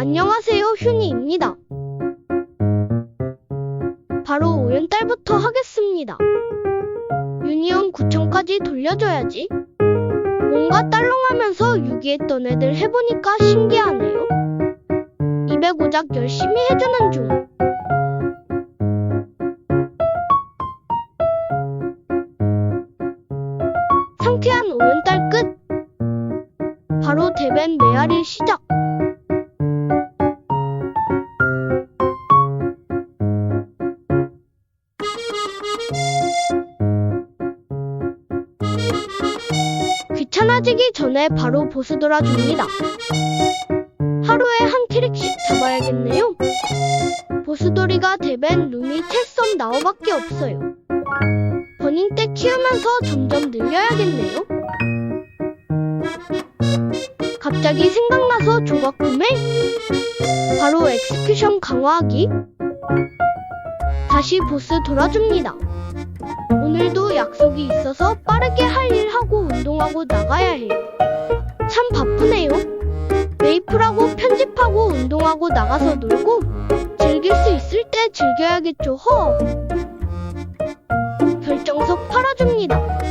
안녕하세요, 휴니입니다. 바로 오연달부터 하겠습니다. 유니온 9천까지 돌려줘야지. 뭔가 딸렁하면서 유기했던 애들 해보니까 신기하네요. 205작 열심히 해주는 중. 상쾌한 오연달 끝. 바로 대변 메아리 시작. 전에 바로 보스 돌아줍니다. 하루에 한 캐릭씩 잡아야겠네요. 보스돌이가 대변 룸이 채썸 나오밖에 없어요. 버닝 때 키우면서 점점 늘려야겠네요. 갑자기 생각나서 조각 구매? 바로 엑스큐션 강화하기? 다시 보스 돌아줍니다. 오늘도 약속이 있어서 빠르게 할 일 하고 운동하고 나가야 해요. 메이플하고 편집하고 운동하고 나가서 놀고 즐길 수 있을 때 즐겨야겠죠. 허. 결정석 팔아줍니다.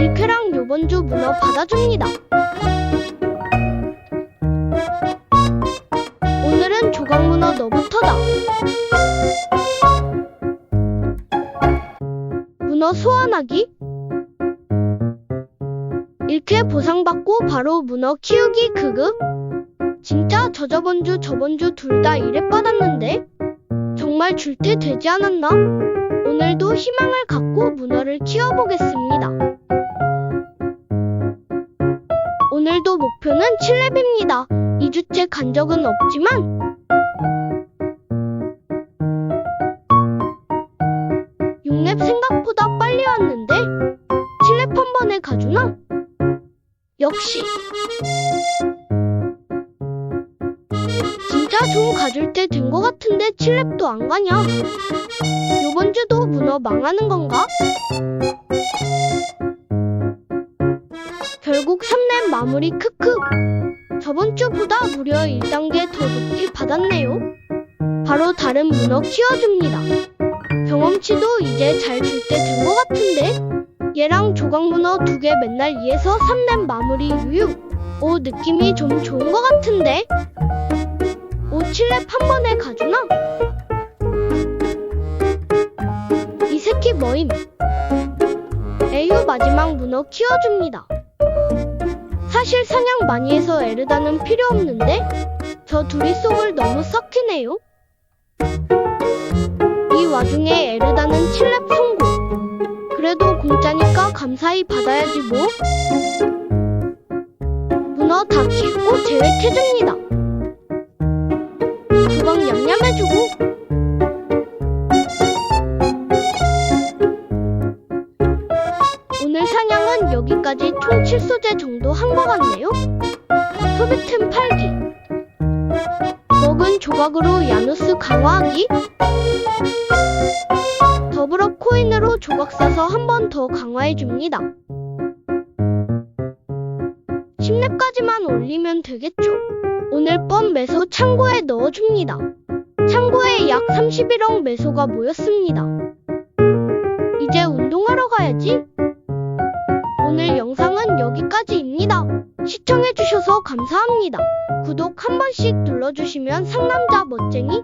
1쾌랑 요번 주 문어 받아줍니다. 오늘은 조각문어 너부터다. 문어 소환하기. 1쾌 보상받고 바로 문어 키우기 크그. 진짜 저 저번 주 저번 주 둘다 이래 받았는데 정말 줄 때 되지 않았나? 오늘도 희망을 갖고 문어를 키워보겠습니다. 오늘도 목표는 7렙입니다. 2주째 간 적은 없지만 6렙 생각보다 빨리 왔는데 7렙 한 번에 가주나? 역시 진짜 좀 가줄 때 된 것 같은데 7렙도 안 가냐? 요번 주도 문어 망하는 건가? 마무리 크크. 저번 주보다 무려 1단계 더 높이 받았네요. 바로 다른 문어 키워줍니다. 경험치도 이제 잘 줄 때 된 것 같은데? 얘랑 조각문어 두 개 맨날 이에서 3렙 마무리 유유. 오 느낌이 좀 좋은 것 같은데? 오 7렙 한 번에 가주나? 이 새끼 뭐임? 에휴 마지막 문어 키워줍니다. 사실 사냥 많이 해서 에르다는 필요 없는데 저 둘이 속을 너무 썩히네요. 이 와중에 에르다는 7렙 성공. 그래도 공짜니까 감사히 받아야지 뭐. 문어 다 키우고 계획해줍니다. 그건 냠냠해주고 여기까지 총 7소재 정도 한 것 같네요. 소비템 팔기 먹은 조각으로 야누스 강화하기 더불어 코인으로 조각 사서 한 번 더 강화해줍니다. 10렙까지만 올리면 되겠죠. 오늘 뻔 매소 창고에 넣어줍니다. 창고에 약 31억 매소가 모였습니다. 이제 운동하러 가야지. 오늘 감사합니다. 구독 한 번씩 눌러주시면 상남자 멋쟁이